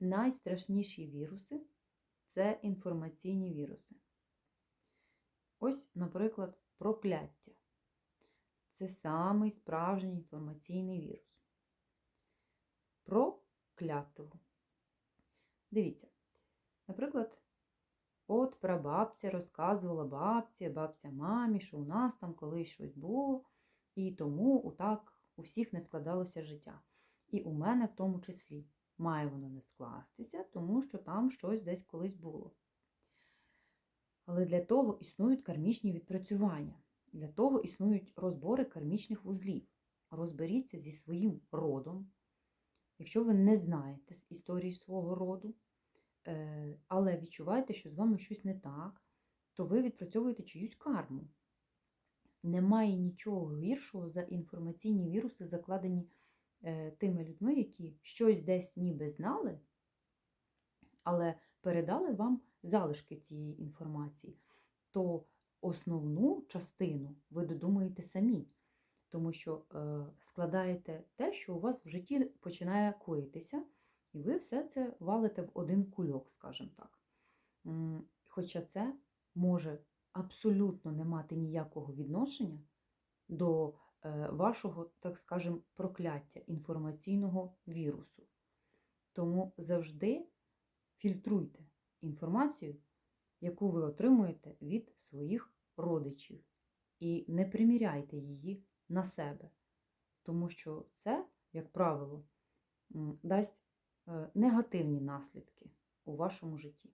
найстрашніші віруси це інформаційні віруси. Ось, наприклад, прокляття. Це самий справжній інформаційний вірус. Про клятву. Дивіться, наприклад, от прабабця розказувала бабці, бабця мамі, що у нас там колись щось було, і тому отак у всіх не складалося життя. І у мене в тому числі має воно не скластися, тому що там щось десь колись було. Але для того існують кармічні відпрацювання, для того існують розбори кармічних вузлів. Розберіться зі своїм родом. Якщо ви не знаєте з історії свого роду, е, але відчуваєте, що з вами щось не так, то ви відпрацьовуєте чиюсь карму. Немає нічого гіршого за інформаційні віруси, закладені тими людьми, які щось десь ніби знали, але передали вам залишки цієї інформації, то основну частину ви додумаєте самі, тому що е, складаєте те, що у вас в житті починає коїтися, і ви все це валите в один кульок, скажімо так. Хоча це може абсолютно не мати ніякого відношення до е, вашого, так скажемо, прокляття інформаційного вірусу. Тому завжди фільтруйте інформацію, яку ви отримуєте від своїх родичів, і не приміряйте її на себе, тому що це, як правило, дасть е, негативні наслідки у вашому житті.